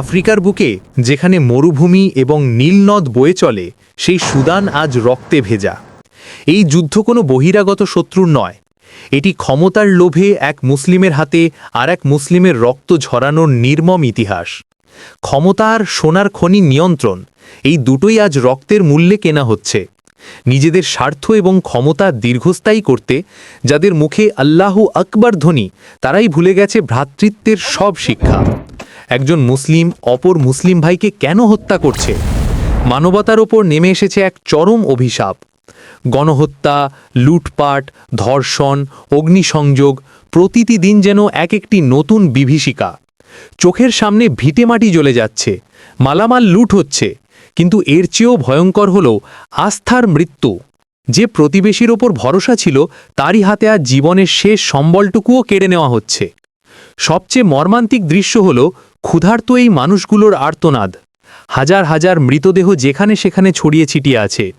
আফ্রিকার বুকে, যেখানে মরুভূমি এবং নীলনদ বয়ে চলে, সেই সুদান আজ রক্তে ভেজা। এই যুদ্ধ কোনো বহিরাগত শত্রুর নয়। এটি ক্ষমতার লোভে এক মুসলিমের হাতে আর এক মুসলিমের রক্ত ঝরানোর নির্মম ইতিহাস। ক্ষমতা আর সোনার খনি নিয়ন্ত্রণ, এই দুটোই আজ রক্তের মূল্যে কেনা হচ্ছে। নিজেদের স্বার্থ এবং ক্ষমতা দীর্ঘস্থায়ী করতে, যাদের মুখে আল্লাহু আকবর ধ্বনি, তারাই ভুলে গেছে ভ্রাতৃত্বের সব শিক্ষা। একজন মুসলিম অপর মুসলিম ভাইকে কেন হত্যা করছে? মানবতার ওপর নেমে এসেছে এক চরম অভিশাপ। গণহত্যা, লুটপাট, ধর্ষণ, অগ্নিসংযোগ প্রতিটি দিন যেন এক একটি নতুন বিভীষিকা। চোখের সামনে ভিটেমাটি জ্বলে যাচ্ছে, মালামাল লুট হচ্ছে, কিন্তু এর চেয়েও ভয়ঙ্কর হল আস্থার মৃত্যু। যে প্রতিবেশীর ওপর ভরসা ছিল, তারই হাতে আজ জীবনের শেষ সম্বলটুকুও কেড়ে নেওয়া হচ্ছে। সবচেয়ে মর্মান্তিক দৃশ্য হল ক্ষুধার্ত এই মানুষগুলোর আর্তনাদ। হাজার হাজার মৃতদেহ যেখানে সেখানে ছড়িয়ে ছিটিয়ে আছে।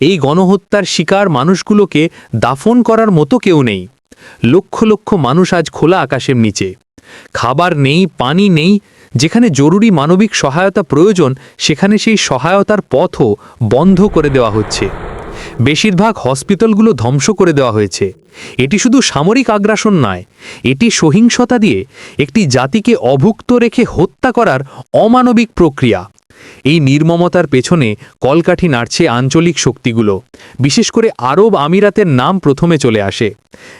এই গণহত্যার শিকার মানুষগুলোকে দাফন করার মতো কেউ নেই। লক্ষ লক্ষ মানুষ আজ খোলা আকাশের নিচে। খাবার নেই, পানি নেই, যেখানে জরুরি মানবিক সহায়তা প্রয়োজন, সেখানে সেই সহায়তার পথও বন্ধ করে দেওয়া হচ্ছে। বেশিরভাগ হসপিটালগুলো ধ্বংস করে দেওয়া হয়েছে। এটি শুধু সামরিক আগ্রাসন নয়, এটি সহিংসতা দিয়ে একটি জাতিকে অভুক্ত রেখে হত্যা করার অমানবিক প্রক্রিয়া। এই নির্মমতার পেছনে কলকাঠি নাড়ছে আঞ্চলিক শক্তিগুলো, বিশেষ করে আরব আমিরাতের নাম প্রথমে চলে আসে।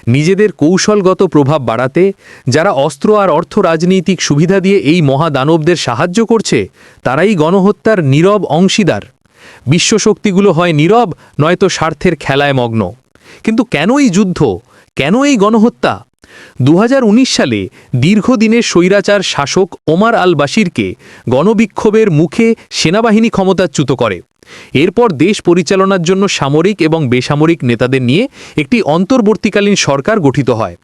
নিজেদের কৌশলগত প্রভাব বাড়াতে, যারা অস্ত্র আর অর্থ রাজনৈতিক সুবিধা দিয়ে এই মহাদানবদের সাহায্য করছে, তারাই গণহত্যার নীরব অংশীদার। বিশ্বশক্তিগুলো হয় নীরব নয়তো স্বার্থের খেলায় মগ্ন। কিন্তু কেন এই যুদ্ধ? কেন এই গণহত্যা? দু হাজার উনিশ সালে দীর্ঘদিনের স্বৈরাচার শাসক ওমার আল বাশিরকে গণবিক্ষোভের মুখে সেনাবাহিনী ক্ষমতাচ্যুত করে। এরপর দেশ পরিচালনার জন্য সামরিক এবং বেসামরিক নেতাদের নিয়ে একটি অন্তর্বর্তীকালীন সরকার গঠিত হয়।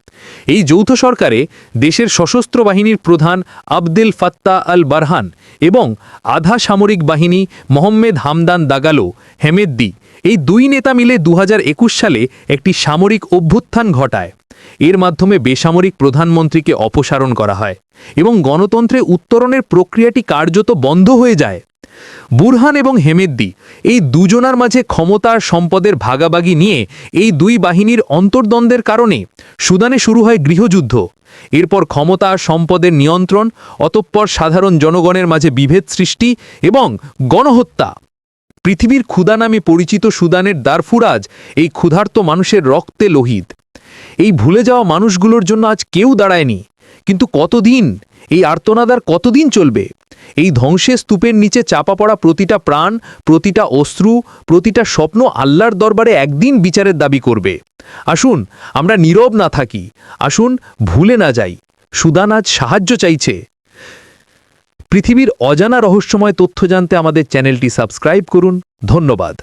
এই যৌথ সরকারে দেশের সশস্ত্র বাহিনীর প্রধান আবদেল ফাত্তা আল বারহান এবং আধা সামরিক বাহিনী মোহাম্মেদ হামদান দাগালো হেমেদ্দি এই দুই নেতা মিলে দু হাজার একুশ সালে একটি সামরিক অভ্যুত্থান ঘটায়। এর মাধ্যমে বেসামরিক প্রধানমন্ত্রীকে অপসারণ করা হয় এবং গণতন্ত্রে উত্তরণের প্রক্রিয়াটি কার্যত বন্ধ হয়ে যায়। বুরহান এবং হেমেদ্দি এই দুজনার মাঝে ক্ষমতার সম্পদের ভাগাভাগি নিয়ে এই দুই বাহিনীর অন্তর্দ্বন্দ্বের কারণে সুদানে শুরু হয় গৃহযুদ্ধ। এরপর ক্ষমতা সম্পদের নিয়ন্ত্রণ, অতঃপর সাধারণ জনগণের মাঝে বিভেদ সৃষ্টি এবং গণহত্যা। পৃথিবীর ক্ষুদা নামে পরিচিত সুদানের দারফুরাজ এই ক্ষুধার্ত মানুষের রক্তে লোহিত। এই ভুলে যাওয়া মানুষগুলোর জন্য আজ কেউ দাঁড়ায়নি। কিন্তু কতদিন? এই আর্তনাদার কতদিন চলবে? এই ধ্বংসের স্তূপের নিচে চাপা পড়া প্রতিটা প্রাণ, প্রতিটা অশ্রু, প্রতিটা স্বপ্ন আল্লাহর দরবারে একদিন বিচারের দাবি করবে। আসুন, আমরা নীরব না থাকি। আসুন, ভুলে না যাই। সুদান আজ সাহায্য চাইছে। পৃথিবীর অজানা রহস্যময় তথ্য জানতে আমাদের চ্যানেলটি সাবস্ক্রাইব করুন। ধন্যবাদ।